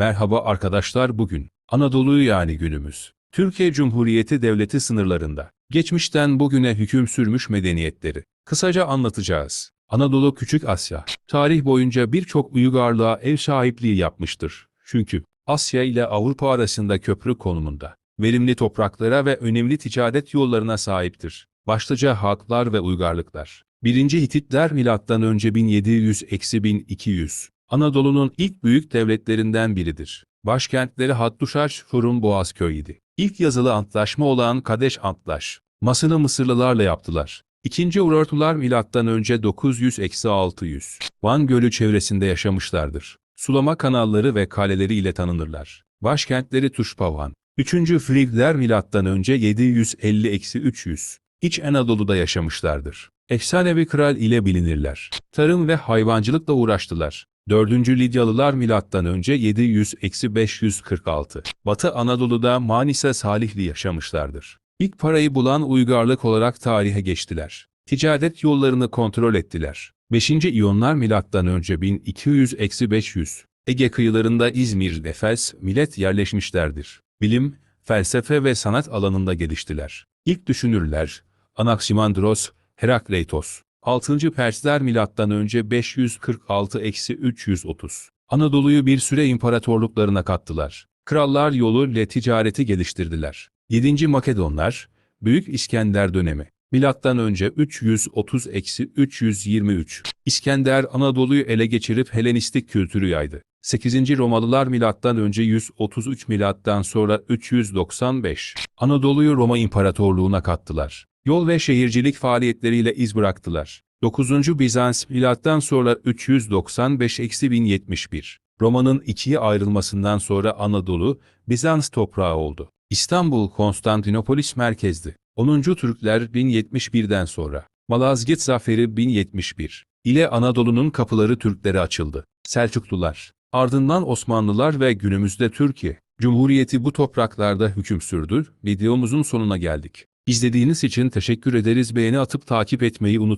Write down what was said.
Merhaba arkadaşlar bugün Anadolu yani günümüz. Türkiye Cumhuriyeti Devleti sınırlarında geçmişten bugüne hüküm sürmüş medeniyetleri kısaca anlatacağız. Anadolu Küçük Asya tarih boyunca birçok uygarlığa ev sahipliği yapmıştır. Çünkü Asya ile Avrupa arasında köprü konumunda verimli topraklara ve önemli ticaret yollarına sahiptir. Başlıca halklar ve uygarlıklar. 1. Hititler önce 1700-1200 Anadolu'nun ilk büyük devletlerinden biridir. Başkentleri Hattuşaş, Hurum Boğazköy'ydi. İlk yazılı antlaşma olan Kadeş Antlaş, Masını Mısırlılarla yaptılar. İkinci Urartular milattan önce 900-600 Van Gölü çevresinde yaşamışlardır. Sulama kanalları ve kaleleri ile tanınırlar. Başkentleri Tuşpavan. Üçüncü Frigler milattan önce 750-300 İç Anadolu'da yaşamışlardır. Efsanevi kral ile bilinirler. Tarım ve hayvancılıkla uğraştılar. 4. Lidyalılar milattan önce 700-546. Batı Anadolu'da Manisa Salihli yaşamışlardır. İlk parayı bulan uygarlık olarak tarihe geçtiler. Ticaret yollarını kontrol ettiler. 5. İyonlar milattan önce 1200-500. Ege kıyılarında İzmir ve millet yerleşmişlerdir. Bilim, felsefe ve sanat alanında geliştiler. İlk düşünürler Anaximandros, Herakleitos. 6. Persler milattan önce 546-330. Anadolu'yu bir süre imparatorluklarına kattılar. Krallar yolu ile ticareti geliştirdiler. 7. Makedonlar, Büyük İskender dönemi. Milattan önce 330-323. İskender Anadolu'yu ele geçirip Helenistik kültürü yaydı. 8. Romalılar milattan önce 133 milattan sonra 395. Anadolu'yu Roma İmparatorluğu'na kattılar. Yol ve şehircilik faaliyetleriyle iz bıraktılar. 9. Bizans milattan sonra 395-1071. Roma'nın ikiye ayrılmasından sonra Anadolu, Bizans toprağı oldu. İstanbul Konstantinopolis merkezdi. 10. Türkler 1071'den sonra. Malazgirt Zaferi 1071 ile Anadolu'nun kapıları Türklere açıldı. Selçuklular, ardından Osmanlılar ve günümüzde Türkiye Cumhuriyeti bu topraklarda hüküm sürdü. Videomuzun sonuna geldik. İzlediğiniz için teşekkür ederiz. Beğeni atıp takip etmeyi unutmayın.